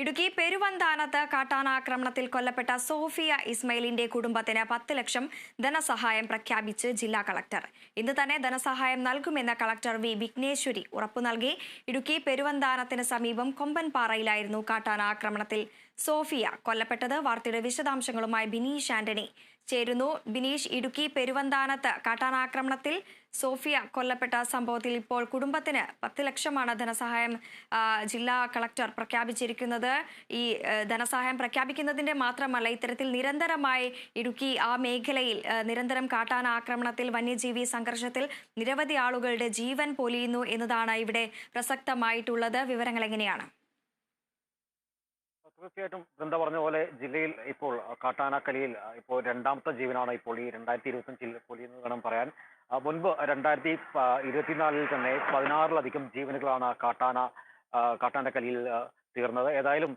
ഇടുക്കി പെരുവന്താനത്ത് കാട്ടാനാക്രമണത്തിൽ കൊല്ലപ്പെട്ട സോഫിയ ഇസ്മയിലിന്റെ കുടുംബത്തിന് പത്ത് ലക്ഷം ധനസഹായം പ്രഖ്യാപിച്ച് ജില്ലാ കളക്ടർ. ഇന്ന് തന്നെ ധനസഹായം നൽകുമെന്ന് കളക്ടർ വി. വിഘ്നേശ്വരി ഉറപ്പു നൽകി. ഇടുക്കി പെരുവന്താനത്തിന് സമീപം കൊമ്പൻപാറയിലായിരുന്നു കാട്ടാനാക്രമണത്തിൽ സോഫിയ കൊല്ലപ്പെട്ടത് വാർത്തയുടെ വിശദാംശങ്ങളുമായി ബിനീഷ് ആന്റണി ചേരുന്നു. ബിനീഷ് ഇടുക്കി പെരുവന്താനത്ത് കാട്ടാനാക്രമണത്തിൽ സോഫിയ കൊല്ലപ്പെട്ട സംഭവത്തിൽ ഇപ്പോൾ കുടുംബത്തിന് പത്ത് ലക്ഷമാണ് ധനസഹായം ജില്ലാ കളക്ടർ പ്രഖ്യാപിച്ചിരിക്കുന്നത്. ഈ ധനസഹായം പ്രഖ്യാപിക്കുന്നതിന്റെ മാത്രമല്ല ഇത്തരത്തിൽ നിരന്തരമായി ഇടുക്കി ആ മേഖലയിൽ നിരന്തരം കാട്ടാനാക്രമണത്തിൽ വന്യജീവി സംഘർഷത്തിൽ നിരവധി ആളുകളുടെ ജീവൻ പൊലിയുന്നു എന്നതാണ് ഇവിടെ പ്രസക്തമായിട്ടുള്ളത്. വിവരങ്ങൾ എങ്ങനെയാണ്? തീർച്ചയായിട്ടും വൃന്ദ പറഞ്ഞ പോലെ ജില്ലയിൽ ഇപ്പോൾ കാട്ടാനക്കലിയിൽ ഇപ്പോൾ രണ്ടാമത്തെ ജീവനാണ് ഇപ്പോൾ ഈ രണ്ടായിരത്തി ഇരുപത്തഞ്ചിൽ പൊലിയെന്ന് വേണം പറയാൻ. മുൻപ് രണ്ടായിരത്തി ഇരുപത്തിനാലിൽ തന്നെ പതിനാറിലധികം ജീവനുകളാണ് കാട്ടാന കാട്ടാനക്കലിയിൽ തീർന്നത്. ഏതായാലും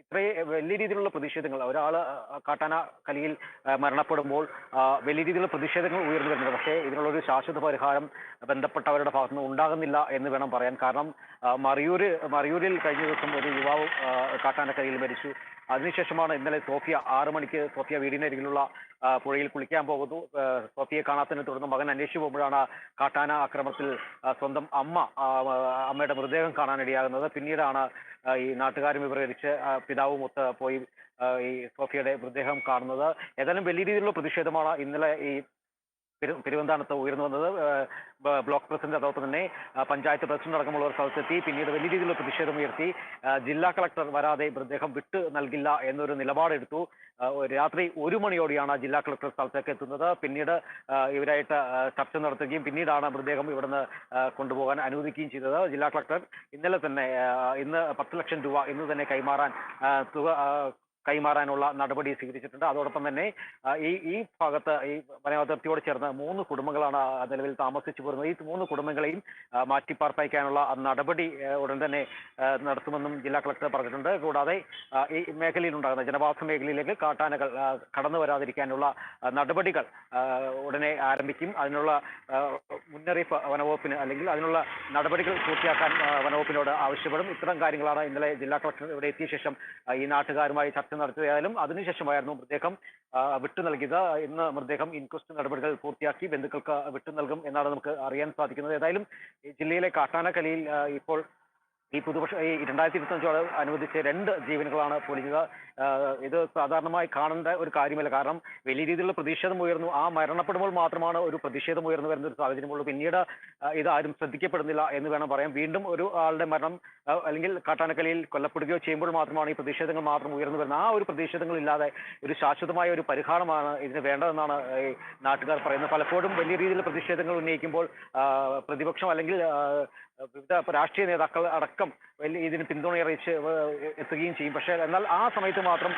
ഇത്രയും വലിയ രീതിയിലുള്ള പ്രതിഷേധങ്ങൾ ഒരാൾ കാട്ടാന കലിയിൽ മരണപ്പെടുമ്പോൾ വലിയ രീതിയിലുള്ള പ്രതിഷേധങ്ങൾ ഉയർന്നു വരുന്നത്. പക്ഷേ ഇതിനുള്ളൊരു ശാശ്വത പരിഹാരം ബന്ധപ്പെട്ടവരുടെ ഭാഗത്തുനിന്ന് ഉണ്ടാകുന്നില്ല എന്ന് വേണം പറയാൻ. കാരണം മറിയൂര് മറിയൂരിൽ കഴിഞ്ഞ ദിവസം ഒരു യുവാവ് കാട്ടാന കലിയിൽ മരിച്ചു. അതിനുശേഷമാണ് ഇന്നലെ സോഫിയ ആറു മണിക്ക് സോഫിയ വീടിനരികിലുള്ള പുഴയിൽ കുളിക്കാൻ പോകുന്നു. സോഫിയെ കാണാത്തതിനെ തുടർന്ന് മകൻ അന്വേഷിച്ചു പോകുമ്പോഴാണ് കാട്ടാന ആക്രമണത്തിൽ സ്വന്തം അമ്മ അമ്മയുടെ മൃതദേഹം കാണാനിടയാകുന്നത് പിന്നീടാണ് ഈ നാട്ടുകാരും വിവരിച്ച് ആ, പിതാവും ഒത്ത് പോയി ഈ സോഫിയയുടെ മൃതദേഹം കാണുന്നത്. ഏതായാലും വലിയ രീതിയിലുള്ള പ്രതിഷേധമാണ് ഇന്നലെ ഈ പെരുവന്താനത്ത് ഉയർന്നു വന്നത് ബ്ലോക്ക് പ്രസിഡന്റ് അതോടൊപ്പം തന്നെ പഞ്ചായത്ത് പ്രസിഡന്റ് അടക്കമുള്ളവർ സ്ഥലത്തെത്തി പിന്നീട് വലിയ രീതിയിലുള്ള പ്രതിഷേധം ഉയർത്തി ജില്ലാ കളക്ടർ വരാതെ മൃതദേഹം വിട്ട് നൽകില്ല എന്നൊരു നിലപാടെടുത്തു. രാത്രി ഒരു മണിയോടെയാണ് ജില്ലാ കളക്ടർ സ്ഥലത്തേക്ക് എത്തുന്നത്. പിന്നീട് ഇവരായിട്ട് ചർച്ച നടത്തുകയും പിന്നീടാണ് മൃതദേഹം ഇവിടുന്ന് കൊണ്ടുപോകാൻ അനുവദിക്കുകയും ചെയ്തത്. ജില്ലാ കളക്ടർ ഇന്നലെ തന്നെ ഇന്ന് പത്ത് ലക്ഷം രൂപ ഇന്ന് തന്നെ കൈമാറാൻ തുക കൈമാറാനുള്ള നടപടി സ്വീകരിച്ചിട്ടുണ്ട്. അതോടൊപ്പം തന്നെ ഈ ഈ ഭാഗത്ത് ഈ വനാതിർത്തിയോട് ചേർന്ന് മൂന്ന് കുടുംബങ്ങളാണ് നിലവിൽ താമസിച്ചു പോരുന്നത്. ഈ മൂന്ന് കുടുംബങ്ങളെയും മാറ്റിപ്പാർപ്പയ്ക്കാനുള്ള നടപടി ഉടൻ തന്നെ നടത്തുമെന്നും ജില്ലാ കളക്ടർ പറഞ്ഞിട്ടുണ്ട്. കൂടാതെ ഈ മേഖലയിൽ ഉണ്ടാകുന്ന ജനവാസ മേഖലയിലേക്ക് കാട്ടാനകൾ കടന്നു വരാതിരിക്കാനുള്ള നടപടികൾ ഉടനെ ആരംഭിക്കും. അതിനുള്ള മുന്നറിയിപ്പ് വനവകുപ്പിന് അല്ലെങ്കിൽ അതിനുള്ള നടപടികൾ പൂർത്തിയാക്കാൻ വനവകുപ്പിനോട് ആവശ്യപ്പെടും. ഇത്തരം കാര്യങ്ങളാണ് ഇന്നലെ ജില്ലാ കളക്ടർ ഇവിടെ എത്തിയ ശേഷം ഈ നാട്ടുകാരുമായി ചർച്ച നടത്തിയതായാലും അതിനുശേഷമായിരുന്നു മൃതദേഹം വിട്ടു നൽകിയത്. ഇന്ന് മൃതദേഹം ഇൻക്വസ്റ്റ് നടപടികൾ പൂർത്തിയാക്കി ബന്ധുക്കൾക്ക് വിട്ടു നൽകും എന്നാണ് നമുക്ക് അറിയാൻ സാധിക്കുന്നത്. ഏതായാലും ജില്ലയിലെ കാട്ടാനക്കലിയിൽ ഇപ്പോൾ ഈ പുതുവർഷ ഈ രണ്ടായിരത്തി ഇരുപത്തഞ്ചോട് അനുബന്ധിച്ച് രണ്ട് ജീവനുകളാണ് പൊലിഞ്ഞത്. ഇത് സാധാരണമായി കാണേണ്ട ഒരു കാര്യമല്ല. കാരണം വലിയ രീതിയിലുള്ള പ്രതിഷേധം ഉയർന്നു. ആ മരണപ്പെടുമ്പോൾ മാത്രമാണ് ഒരു പ്രതിഷേധം ഉയർന്നു വരുന്ന ഒരു സാഹചര്യമുള്ളൂ പിന്നീട് ഇത് ആരും ശ്രദ്ധിക്കപ്പെടുന്നില്ല എന്ന് വേണം പറയാം വീണ്ടും ഒരു ആളുടെ മരണം അല്ലെങ്കിൽ കാട്ടാനക്കലയിൽ കൊല്ലപ്പെടുകയോ ചെയ്യുമ്പോൾ മാത്രമാണ് ഈ പ്രതിഷേധങ്ങൾ മാത്രം ഉയർന്നു വരുന്നത്. ആ ഒരു പ്രതിഷേധങ്ങൾ ഇല്ലാതെ ഒരു ശാശ്വതമായ ഒരു പരിഹാരമാണ് ഇതിന് വേണ്ടതെന്നാണ് നാട്ടുകാർ പറയുന്നത്. പലപ്പോഴും വലിയ രീതിയിലുള്ള പ്രതിഷേധങ്ങൾ ഉന്നയിക്കുമ്പോൾ പ്രതിപക്ഷം അല്ലെങ്കിൽ വിവിധ രാഷ്ട്രീയ നേതാക്കൾ അടക്കം വലിയ ഇതിന് പിന്തുണ അറിയിച്ച് എത്തുകയും ചെയ്യും. പക്ഷേ എന്നാൽ ആ സമയത്ത് മാത്രം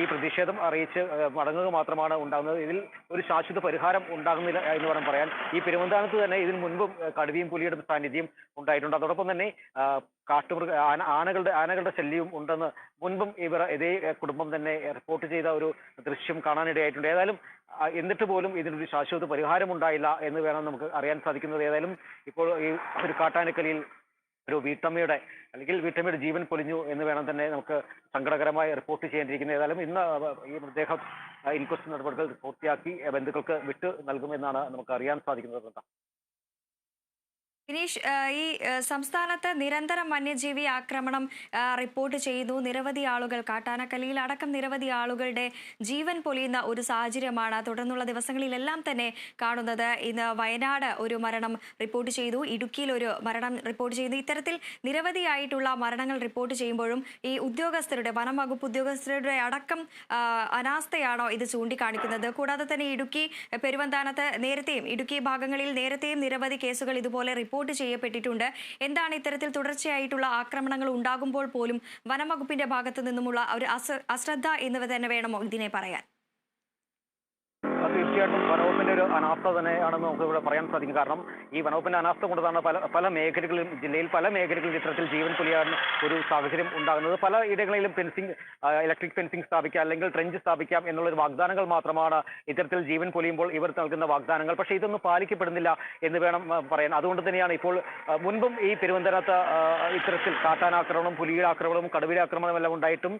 ഈ പ്രതിഷേധം അറിയിച്ച് മടങ്ങുക മാത്രമാണ് ഉണ്ടാകുന്നത്. ഇതിൽ ഒരു ശാശ്വത പരിഹാരം ഉണ്ടാകുന്നില്ല എന്ന് വേണം പറയാൻ. ഈ പെരുവന്താനത്ത് തന്നെ ഇതിന് മുൻപും കടുവയും പുലിയുടെ സാന്നിധ്യം ഉണ്ടായിട്ടുണ്ട്. അതോടൊപ്പം തന്നെ കാട്ടുമൃഗ ആന ആനകളുടെ ആനകളുടെ ശല്യവും ഉണ്ടെന്ന് മുൻപും ഇവർ ഇതേ കുടുംബം തന്നെ റിപ്പോർട്ട് ചെയ്ത ഒരു ദൃശ്യം കാണാനിടയായിട്ടുണ്ട്. ഏതായാലും എന്നിട്ട് പോലും ഇതിനൊരു ശാശ്വത പരിഹാരം ഉണ്ടായില്ല എന്ന് വേണം നമുക്ക് അറിയാൻ സാധിക്കുന്നത്. ഏതായാലും ഇപ്പോൾ ഈ ഒരു കാട്ടാനക്കലിയിൽ ഒരു വീട്ടമ്മയുടെ അല്ലെങ്കിൽ വീട്ടമ്മയുടെ ജീവൻ പൊലിഞ്ഞു എന്ന് വേണം തന്നെ നമുക്ക് സങ്കടകരമായി റിപ്പോർട്ട് ചെയ്യേണ്ടിയിരിക്കുന്നത്. ഏതായാലും ഇന്ന് ഈ മൃതദേഹം ഇൻക്വസ്റ്റ് നടപടികൾ പൂർത്തിയാക്കി ബന്ധുക്കൾക്ക് വിട്ടു നൽകുമെന്നാണ് നമുക്ക് അറിയാൻ സാധിക്കുന്നത്. ആ, ഈ സംസ്ഥാനത്ത് നിരന്തരം വന്യജീവി ആക്രമണം റിപ്പോർട്ട് ചെയ്യുന്നു നിരവധി ആളുകൾ കാട്ടാനക്കലിയിൽ അടക്കം നിരവധി ആളുകളുടെ ജീവൻ പൊലിയുന്ന ഒരു സാഹചര്യമാണ് തുടർന്നുള്ള ദിവസങ്ങളിലെല്ലാം തന്നെ കാണുന്നത്. ഇന്ന് വയനാട് ഒരു മരണം റിപ്പോർട്ട് ചെയ്തു. ഇടുക്കിയിൽ ഒരു മരണം റിപ്പോർട്ട് ചെയ്യുന്നു. ഇത്തരത്തിൽ നിരവധിയായിട്ടുള്ള മരണങ്ങൾ റിപ്പോർട്ട് ചെയ്യുമ്പോഴും ഈ ഉദ്യോഗസ്ഥരുടെ വനം വകുപ്പ് ഉദ്യോഗസ്ഥരുടെ അടക്കം അനാസ്ഥയാണോ ഇത് ചൂണ്ടിക്കാണിക്കുന്നത്? കൂടാതെ തന്നെ ഇടുക്കി പെരുവന്താനത്ത് നേരത്തെയും ഇടുക്കി ഭാഗങ്ങളിൽ നേരത്തെയും നിരവധി കേസുകൾ ഇതുപോലെ റിപ്പോർട്ട് ചെയ്യപ്പെട്ടിട്ടുണ്ട്. എന്താണ് ഇത്തരത്തിൽ തുടർച്ചയായിട്ടുള്ള ആക്രമണങ്ങൾ ഉണ്ടാകുമ്പോൾ പോലും വനം വകുപ്പിന്റെ ഭാഗത്തു നിന്നുമുള്ള ഒരു അശ്രദ്ധ എന്നിവ തന്നെ വേണമോ? ഇതിനെ പറയാൻ. തീർച്ചയായിട്ടും വനവകുപ്പിന്റെ ഒരു അനാസ്ഥ തന്നെയാണെന്ന് നമുക്ക് ഇവിടെ പറയാൻ സാധിക്കും. കാരണം ഈ വനവകുപ്പിന്റെ അനാസ്ഥ കൊണ്ടതാണ് പല പല മേഖലകളിലും ജില്ലയിൽ പല മേഖലകളിലും ഇത്തരത്തിൽ ജീവൻ പുലിയാൻ ഒരു സാഹചര്യം ഉണ്ടാകുന്നത്. പല ഇടങ്ങളിലും ഫെൻസിംഗ് ഇലക്ട്രിക് ഫെൻസിംഗ് സ്ഥാപിക്കാം അല്ലെങ്കിൽ ട്രെഞ്ച് സ്ഥാപിക്കാം എന്നുള്ളൊരു വാഗ്ദാനങ്ങൾ മാത്രമാണ് ഇത്തരത്തിൽ ജീവൻ പൊലിയുമ്പോൾ ഇവർ നൽകുന്ന വാഗ്ദാനങ്ങൾ. പക്ഷേ ഇതൊന്നും പാലിക്കപ്പെടുന്നില്ല എന്ന് വേണം പറയാൻ. അതുകൊണ്ട് തന്നെയാണ് ഇപ്പോൾ മുൻപും ഈ പെരുവന്തനത്ത് ആ, ഇത്തരത്തിൽ കാട്ടാനാക്രമണം പുലിയുടെ ആക്രമണവും കടുവയുടെ ആക്രമണവും എല്ലാം ഉണ്ടായിട്ടും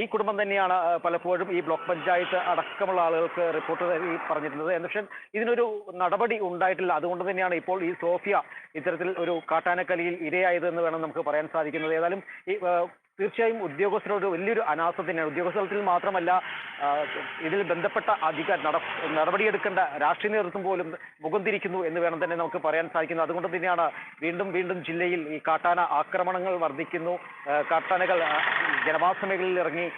ഈ കുടുംബം തന്നെയാണ് പലപ്പോഴും ഈ ബ്ലോക്ക് പഞ്ചായത്ത് അടക്കമുള്ള ആളുകൾക്ക് റിപ്പോർട്ട് പറഞ്ഞിരുന്നത്. പക്ഷേ ഇതിനൊരു നടപടി ഉണ്ടായിട്ടില്ല. അതുകൊണ്ട് തന്നെയാണ് ഇപ്പോൾ ഈ സോഫിയ ഇത്തരത്തിൽ ഒരു കാട്ടാനക്കലിയിൽ ഇരയായത് എന്ന് വേണം നമുക്ക് പറയാൻ സാധിക്കുന്നത്. ഏതായാലും ഈ തീർച്ചയായും ഉദ്യോഗസ്ഥരോട് വലിയൊരു അനാസ്ഥ തന്നെയാണ്. ഉദ്യോഗസ്ഥലത്തിൽ മാത്രമല്ല ഇതിൽ ബന്ധപ്പെട്ട അധികാര നട നടപടിയെടുക്കേണ്ട രാഷ്ട്രീയ നേതൃത്വം പോലും മുഖം തിരിക്കുന്നു എന്ന് വേണം തന്നെ നമുക്ക് പറയാൻ സാധിക്കുന്നത് അതുകൊണ്ട് തന്നെയാണ് വീണ്ടും വീണ്ടും ജില്ലയിൽ ഈ കാട്ടാന ആക്രമണങ്ങൾ വർദ്ധിക്കുന്നു. കാട്ടാനകൾ ജനവാസ മേഖലയിൽ ഇറങ്ങി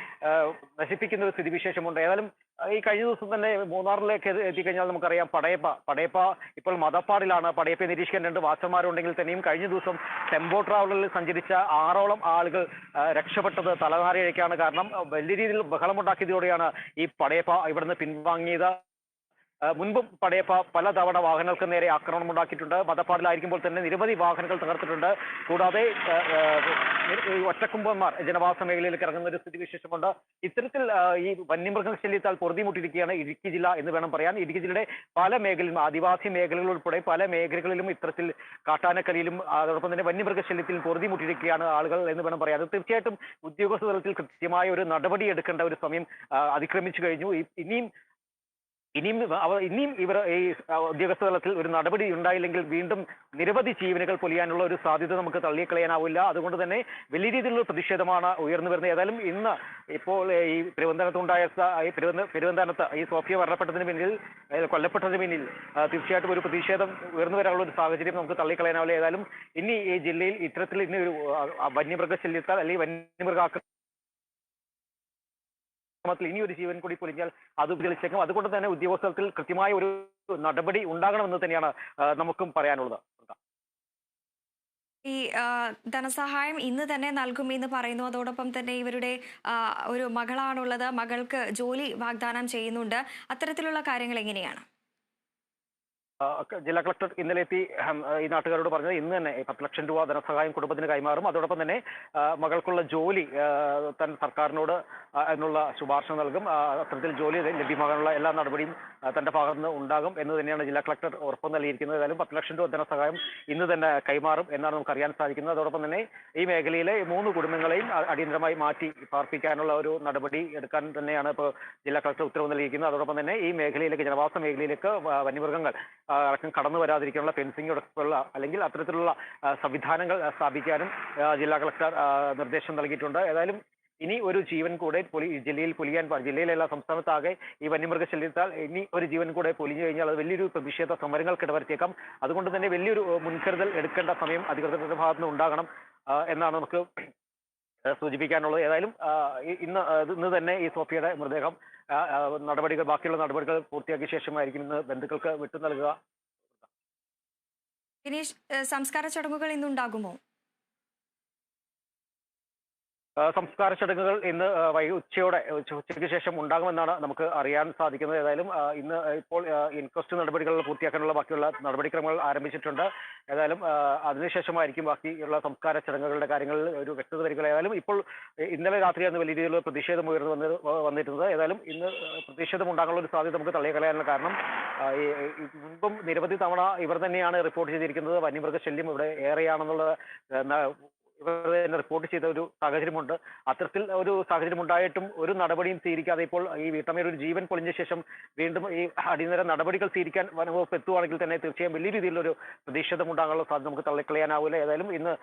നശിപ്പിക്കുന്ന ഒരു സ്ഥിതിവിശേഷമുണ്ട്. ഏതായാലും ഈ കഴിഞ്ഞ ദിവസം തന്നെ മൂന്നാറിലേക്ക് എത്തി- എത്തിക്കഴിഞ്ഞാൽ നമുക്കറിയാം പടയപ്പ പടയപ്പ ഇപ്പോൾ മതപ്പാടിലാണ്. പടയപ്പയെ നിരീക്ഷിക്കാൻ രണ്ട് വാച്ചന്മാരുണ്ടെങ്കിൽ തന്നെയും കഴിഞ്ഞ ദിവസം ടെമ്പോ ട്രാവലറിൽ സഞ്ചരിച്ച ആറോളം ആളുകൾ രക്ഷപ്പെട്ടത് തലനാരിഴയ്ക്കാണ് കാരണം വലിയ രീതിയിൽ ബഹളമുണ്ടാക്കിയതോടെയാണ് ഈ പടയപ്പ ഇവിടുന്ന് പിൻവാങ്ങിയത്. മുൻപും പടയപ്പ പലതവണ വാഹനങ്ങൾക്ക് നേരെ ആക്രമണം ഉണ്ടാക്കിയിട്ടുണ്ട് മതപ്പാടിലായിരിക്കുമ്പോൾ തന്നെ നിരവധി വാഹനങ്ങൾ തകർത്തിട്ടുണ്ട്. കൂടാതെ ഒറ്റക്കുമ്പന്മാർ ജനവാസ മേഖലയിലേക്ക് ഇറങ്ങുന്ന ഒരു സ്ഥിതിവിശേഷമുണ്ട്. ഇത്തരത്തിൽ ഈ വന്യമൃഗ ശല്യത്താൽ പൊറുതിമുട്ടിരിക്കുകയാണ് ഇടുക്കി ജില്ല എന്ന് വേണം പറയാൻ. ഇടുക്കി ജില്ലയുടെ പല മേഖലയിലും ആദിവാസി മേഖലകൾ ഉൾപ്പെടെ പല മേഖലകളിലും ഇത്തരത്തിൽ കാട്ടാനക്കലിയിലും അതോടൊപ്പം തന്നെ വന്യമൃഗ ശല്യത്തിൽ പൊറുതിമുട്ടിരിക്കുകയാണ് ആളുകൾ എന്ന് വേണം പറയാൻ. അത് തീർച്ചയായിട്ടും ഉദ്യോഗസ്ഥ തലത്തിൽ കൃത്യമായ ഒരു നടപടി എടുക്കേണ്ട ഒരു സമയം അതിക്രമിച്ചു കഴിഞ്ഞു. ഇനിയും ഇനിയും ഇനിയും ഇവർ ഈ ഉദ്യോഗസ്ഥ തലത്തിൽ ഒരു നടപടി ഉണ്ടായില്ലെങ്കിൽ വീണ്ടും നിരവധി ജീവനുകൾ പൊലിയാനുള്ള ഒരു സാധ്യത നമുക്ക് തള്ളിക്കളയാനാവില്ല. അതുകൊണ്ട് തന്നെ വലിയ രീതിയിലുള്ള പ്രതിഷേധമാണ് ഉയർന്നു വരുന്നത്. ഏതായാലും ഇന്ന് ഇപ്പോൾ ഈ പെരുവന്തനത്തുണ്ടായ ഈ പെരുവന്ത പെരുവന്താനത്ത് ഈ സോഫിയ മരണപ്പെട്ടതിന് പിന്നിൽ കൊല്ലപ്പെട്ടതിന് പിന്നിൽ തീർച്ചയായിട്ടും ഒരു പ്രതിഷേധം ഉയർന്നു വരാനുള്ള ഒരു സാഹചര്യം നമുക്ക് തള്ളിക്കളയാനാവില്ല. ഏതായാലും ഇനി ഈ ജില്ലയിൽ ഇത്തരത്തിൽ ഇനി ഒരു വന്യമൃഗശല്യത്താൽ അല്ലെങ്കിൽ വന്യമൃഗ ആക്രമണം ശ്രമത്തിൽ ഇനി ഒരു ജീവൻ കൂടി പൊലിഞ്ഞാൽ അത് തെളിച്ചേക്കും അതുകൊണ്ട് തന്നെ ഉദ്യോഗസ്ഥർക്ക് കൃത്യമായ ഒരു നടപടി ഉണ്ടാകണമെന്ന് തന്നെയാണ് നമുക്കും പറയാനുള്ളത്. ഈ ധനസഹായം ഇന്ന് തന്നെ നൽകുമെന്ന് പറയുന്നു. അതോടൊപ്പം തന്നെ ഇവരുടെ ഒരു മകളാണുള്ളത്. മകൾക്ക് ജോലി വാഗ്ദാനം ചെയ്യുന്നുണ്ട്. അത്തരത്തിലുള്ള കാര്യങ്ങൾ എങ്ങനെയാണ്? ജില്ലാ കളക്ടർ ഇന്നലെ എത്തി ഈ നാട്ടുകാരോട് പറഞ്ഞത് ഇന്ന് തന്നെ പത്ത് ലക്ഷം രൂപ ധനസഹായം കുടുംബത്തിന് കൈമാറും. അതോടൊപ്പം തന്നെ മകൾക്കുള്ള ജോലി തൻ സർക്കാരിനോട് എന്നുള്ള ശുപാർശ നൽകും. അത്തരത്തിൽ ജോലി ലഭ്യമാകാനുള്ള എല്ലാ നടപടിയും തന്റെ ഭാഗത്ത് നിന്ന് ഉണ്ടാകും എന്ന് തന്നെയാണ് ജില്ലാ കളക്ടർ ഉറപ്പ് നൽകിയിരിക്കുന്നത്. ഏതായാലും പത്ത് ലക്ഷം രൂപ ധനസഹായം ഇന്ന് തന്നെ കൈമാറും എന്നാണ് നമുക്ക് അറിയാൻ സാധിക്കുന്നത്. അതോടൊപ്പം തന്നെ ഈ മേഖലയിലെ മൂന്ന് കുടുംബങ്ങളെയും അടിയന്തരമായി മാറ്റി പാർപ്പിക്കാനുള്ള ഒരു നടപടി എടുക്കാൻ തന്നെയാണ് ഇപ്പോൾ ജില്ലാ കളക്ടർ ഉത്തരവ് നൽകിയിരിക്കുന്നത്. അതോടൊപ്പം തന്നെ ഈ മേഖലയിലേക്ക് ജനവാസ മേഖലയിലേക്ക് വന്യമൃഗങ്ങൾ അടക്കം കടന്നു വരാതിരിക്കാനുള്ള ഫെൻസിംഗ് അടക്കമുള്ള അല്ലെങ്കിൽ അത്തരത്തിലുള്ള സംവിധാനങ്ങൾ സ്ഥാപിക്കാനും ജില്ലാ കളക്ടർ നിർദ്ദേശം നൽകിയിട്ടുണ്ട്. ഏതായാലും ഇനി ഒരു ജീവൻ കൂടെ ജില്ലയിൽ പൊലിയാൻ ജില്ലയിലല്ല സംസ്ഥാനത്താകെ ഈ വന്യമൃഗ ശല്യത്താൽ ഇനി ഒരു ജീവൻ കൂടെ പൊലിഞ്ഞു കഴിഞ്ഞാൽ അത് വലിയൊരു പ്രതിഷേധ സമരങ്ങൾക്ക് ഇടവരുത്തിയേക്കാം. അതുകൊണ്ട് തന്നെ വലിയൊരു മുൻകരുതൽ എടുക്കേണ്ട സമയം അധികൃതരുടെ ഭാഗത്ത് ഉണ്ടാകണം എന്നാണ് നമുക്ക് സൂചിപ്പിക്കാനുള്ളത്. ഏതായാലും ഇന്ന് ഇന്ന് തന്നെ ഈ സോഫിയയുടെ മൃതദേഹം നടപടികൾ ബാക്കിയുള്ള നടപടികൾ പൂർത്തിയാക്കിയ ശേഷമായിരിക്കും ഇന്ന് ബന്ധുക്കൾക്ക് വിട്ടു നൽകുക. സംസ്കാര ചടങ്ങുകൾ ഇന്നുണ്ടാകുമോ? സംസ്കാര ചടങ്ങുകൾ ഇന്ന് വൈ ഉച്ചയോടെ ഉച്ച- ഉച്ചയ്ക്ക് ശേഷം ഉണ്ടാകുമെന്നാണ് നമുക്ക് അറിയാൻ സാധിക്കുന്നത്. ഏതായാലും ഇന്ന് ഇപ്പോൾ ഇൻക്വസ്റ്റ് നടപടികൾ പൂർത്തിയാക്കാനുള്ള ബാക്കിയുള്ള നടപടിക്രമങ്ങൾ ആരംഭിച്ചിട്ടുണ്ട്. ഏതായാലും അതിനുശേഷമായിരിക്കും ബാക്കിയുള്ള സംസ്കാര ചടങ്ങുകളുടെ കാര്യങ്ങളിൽ ഒരു വ്യക്തത വരിക. ഏതായാലും ഇപ്പോൾ ഇന്നലെ രാത്രിയാണ് വലിയ രീതിയിലുള്ള പ്രതിഷേധം ഉയർന്നു വന്നത് വന്നിരുന്നത്. ഏതായാലും ഇന്ന് പ്രതിഷേധം ഉണ്ടാകാനുള്ള ഒരു സാധ്യത നമുക്ക് തള്ളിക്കളയാനുള്ള കാരണം മുൻപും നിരവധി തവണ ഇവർ തന്നെയാണ് റിപ്പോർട്ട് ചെയ്തിരിക്കുന്നത്. വന്യമൃഗശല്യം ഇവിടെ ഏറെയാണെന്നുള്ള ഇവർ തന്നെ റിപ്പോർട്ട് ചെയ്ത ഒരു സാഹചര്യമുണ്ട്. അത്തരത്തിൽ ഒരു സാഹചര്യം ഉണ്ടായിട്ടും ഒരു നടപടിയും സ്വീകരിക്കാതെ ഇപ്പോൾ ഈ വീട്ടമ്മയുടെ ഒരു ജീവൻ പൊളിഞ്ഞ ശേഷം വീണ്ടും ഈ അടിയന്തര നടപടികൾ സ്വീകരിക്കാൻ വനംവകുപ്പ് എത്തുവാണെങ്കിൽ തന്നെ തീർച്ചയായും വലിയ രീതിയിലൊരു പ്രതിഷേധം ഉണ്ടാകാനുള്ള സാധ്യത നമുക്ക് തള്ളിക്കളയാനാവില്ല. ഏതായാലും ഇന്ന്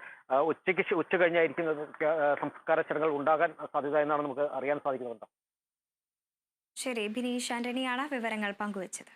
ഉച്ചയ്ക്ക് ഉച്ച കഴിഞ്ഞായിരിക്കും സംസ്കാര ചടങ്ങുകൾ ഉണ്ടാകാൻ സാധ്യത എന്നാണ് നമുക്ക് അറിയാൻ സാധിക്കുന്നത് ശരി ബിനീഷ് ആന്റണിയാണ് വിവരങ്ങൾ പങ്കുവച്ചത്.